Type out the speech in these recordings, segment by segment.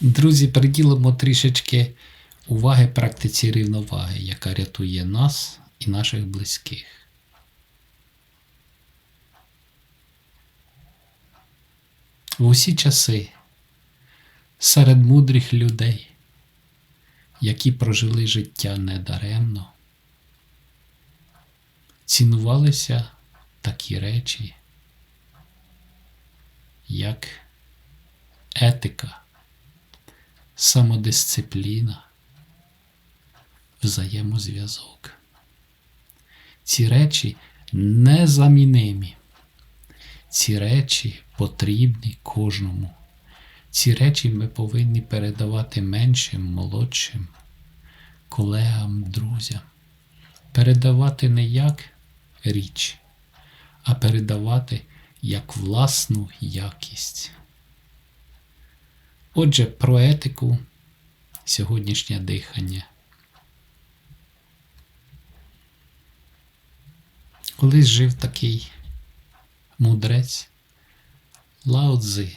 Друзі, приділимо трішечки уваги практиці рівноваги, яка рятує нас і наших близьких. В усі часи серед мудрих людей, які прожили життя недаремно, цінувалися такі речі, як етика, самодисципліна, взаємозв'язок. Ці речі незамінимі. Ці речі потрібні кожному. Ці речі ми повинні передавати меншим, молодшим, колегам, друзям. Передавати не як річ, а передавати як власну якість. Отже, про етику сьогоднішнє дихання. Колись жив такий мудрець Лао Цзи.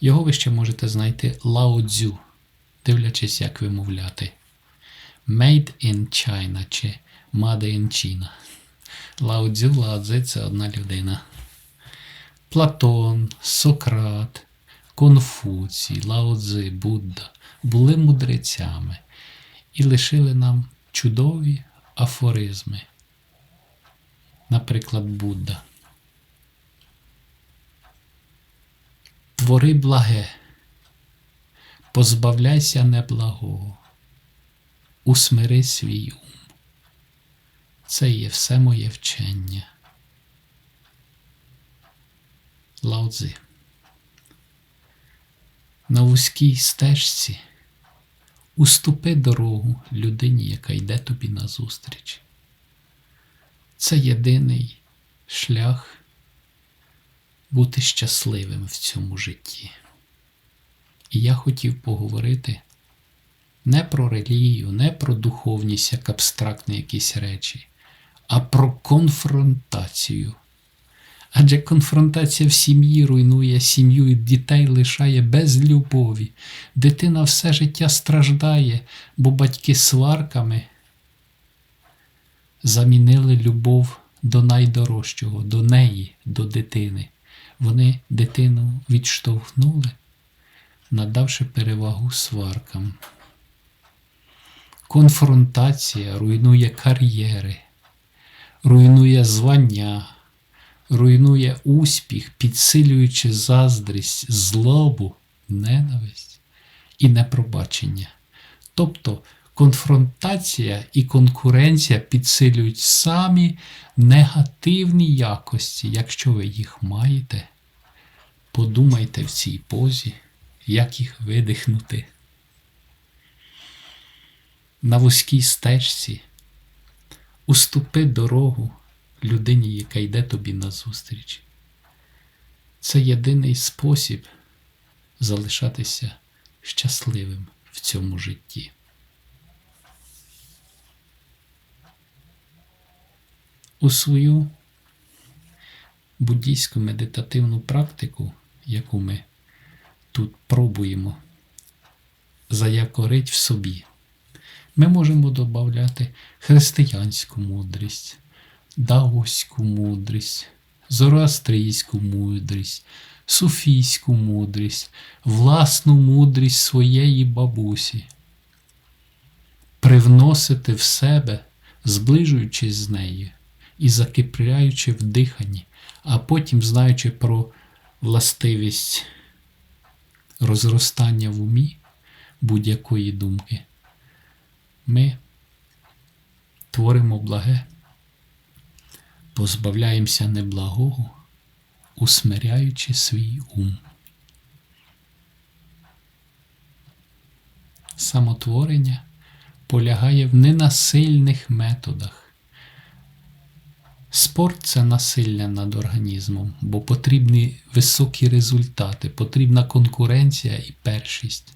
Його ви ще можете знайти Лао Цзю, дивлячись, як вимовляти. Made in China чи Made in China. Лао Цзю, Лао Цзи – це одна людина. Платон, Сократ, Конфуцій, Лао Цзи, Будда були мудрецями і лишили нам чудові афоризми. Наприклад, Будда. Твори благе, позбавляйся неблагого, усмири свій ум. Це є все моє вчення. Лао Цзи. На вузькій стежці уступи дорогу людині, яка йде тобі назустріч. Це єдиний шлях бути щасливим в цьому житті. І я хотів поговорити не про релігію, не про духовність як абстрактні якісь речі, а про конфронтацію. Адже конфронтація в сім'ї руйнує сім'ю і дітей лишає без любові. Дитина все життя страждає, бо батьки сварками замінили любов до найдорожчого, до неї, до дитини. Вони дитину відштовхнули, надавши перевагу сваркам. Конфронтація руйнує кар'єри, руйнує звання, руйнує успіх, підсилюючи заздрість, злобу, ненависть і непробачення. Тобто конфронтація і конкуренція підсилюють самі негативні якості. Якщо ви їх маєте, подумайте в цій позі, як їх видихнути. На вузькій стежці уступи дорогу людині, яка йде тобі назустріч. Це єдиний спосіб залишатися щасливим в цьому житті. У свою буддійську медитативну практику, яку ми тут пробуємо заякорить в собі, ми можемо додати християнську мудрість, даоську мудрість, зороастрійську мудрість, суфійську мудрість, власну мудрість своєї бабусі, привносити в себе, зближуючись з нею і закипляючи в диханні, а потім, знаючи про властивість розростання в умі будь-якої думки, ми творимо благе, позбавляємося неблагого, усмиряючи свій ум. Самотворення полягає в ненасильних методах. Спорт це насилля над організмом, бо потрібні високі результати, потрібна конкуренція і першість.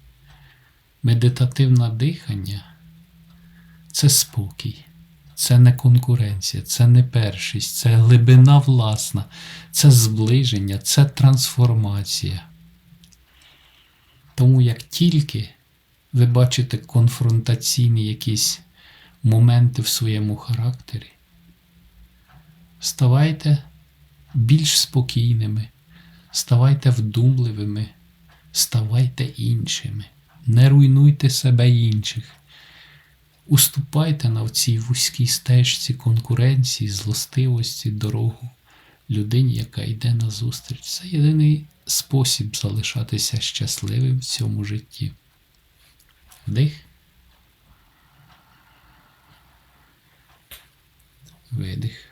Медитативне дихання це спокій, це не конкуренція, це не першість, це глибина власна, це зближення, це трансформація. Тому як тільки ви бачите конфронтаційні якісь моменти в своєму характері, ставайте більш спокійними, ставайте вдумливими, ставайте іншими, не руйнуйте себе інших. Уступайте на цій вузькій стежці конкуренції, злостивості, дорогу людині, яка йде на зустріч. Це єдиний спосіб залишатися щасливим в цьому житті. Вдих. Видих.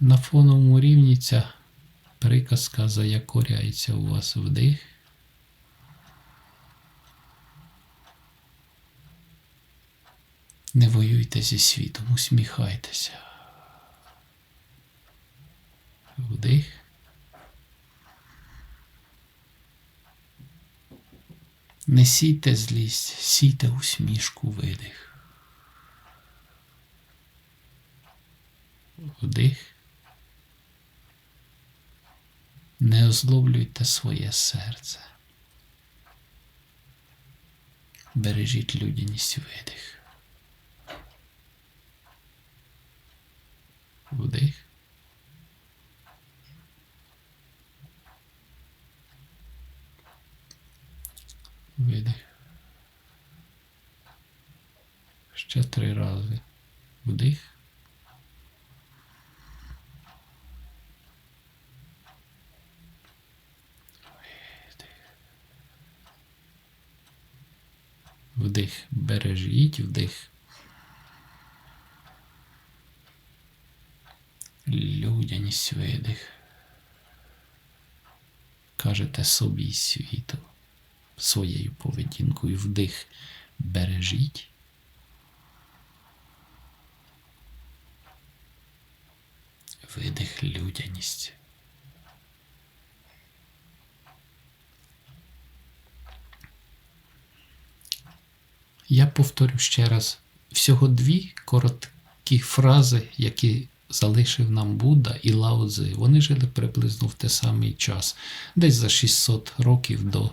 На фоновому рівні ця приказка заякоряється у вас вдих. Не воюйте зі світом, усміхайтеся. Вдих. Не сійте злість, сійте усмішку видих. Вдих. Не озлоблюйте своє серце. Бережіть людяність видих. Вдих. Видих. Ще три рази. Вдих. Вдих. Бережіть вдих. Людяність видих. Кажете собі світу своєю поведінкою вдих бережіть. Видих людяність. Я повторю ще раз всього дві короткі фрази, які залишив нам Будда і Лао Цзи. Вони жили приблизно в той самий час, десь за 600 років до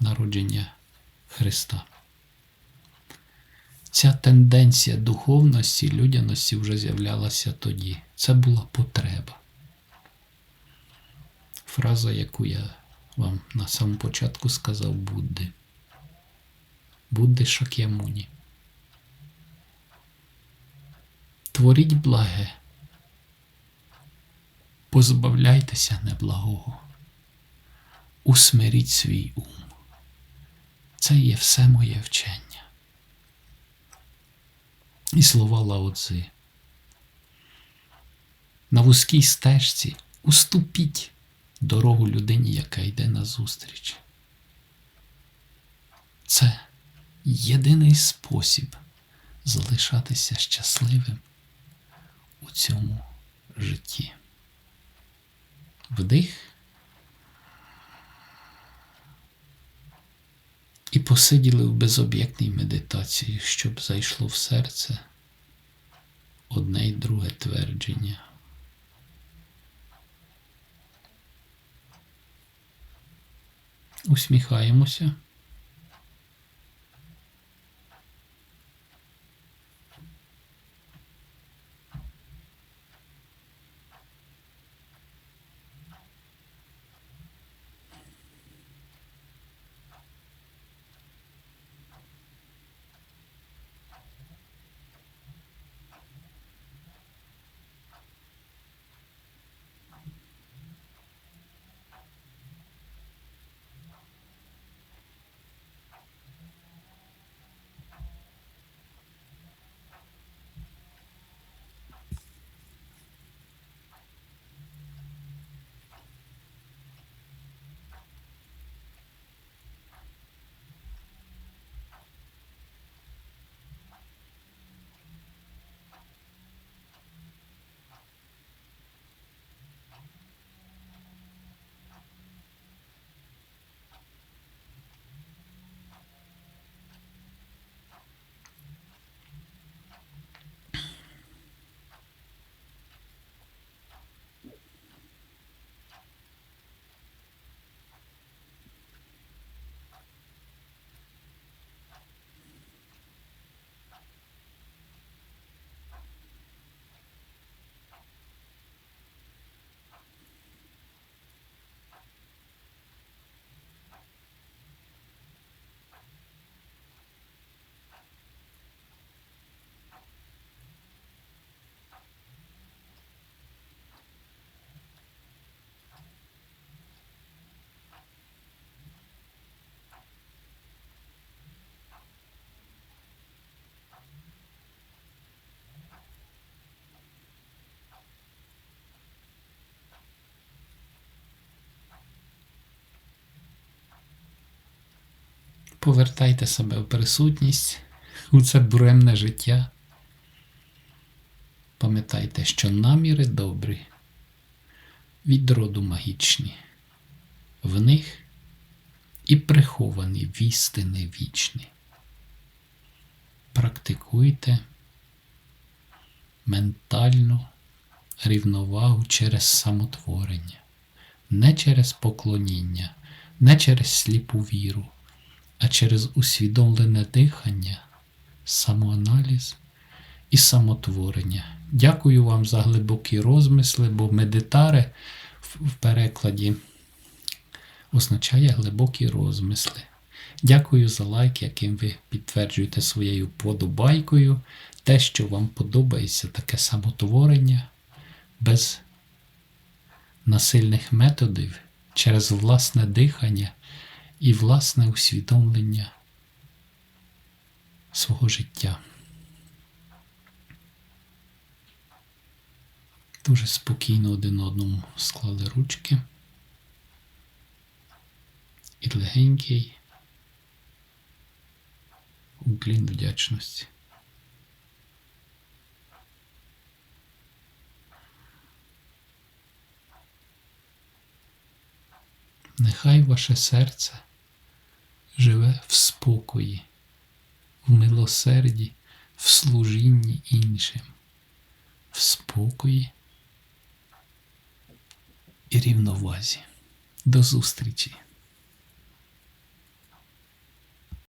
народження Христа. Ця тенденція духовності, людяності вже з'являлася тоді. Це була потреба. Фраза, яку я вам на самому початку сказав Будди. Будди Шак'ямуні. Творіть благе, позбавляйтеся неблагого, усмиріть свій ум. Це є все моє вчення. І слова Лаоцзи. На вузькій стежці уступіть дорогу людині, яка йде назустріч. Це єдиний спосіб залишатися щасливим у цьому житті. Вдих. І посиділи в безоб'єктній медитації, щоб зайшло в серце одне й друге твердження. Усміхаємося. Повертайте себе в присутність у це буремне життя. Пам'ятайте, що наміри добрі, від роду магічні, в них і приховані вістини вічні. Практикуйте ментальну рівновагу через самотворення, не через поклоніння, не через сліпу віру, а через усвідомлене дихання, самоаналіз і самотворення. Дякую вам за глибокі розмисли, бо медитаре в перекладі означає глибокі розмисли. Дякую за лайк, яким ви підтверджуєте своєю подобайкою те, що вам подобається таке самотворення без насильних методів через власне дихання і власне усвідомлення свого життя. Дуже спокійно один одному склали ручки. І легенький уклін вдячності. Нехай ваше серце живе в спокої, в милосерді, в служінні іншим, в спокої і рівновазі. До зустрічі!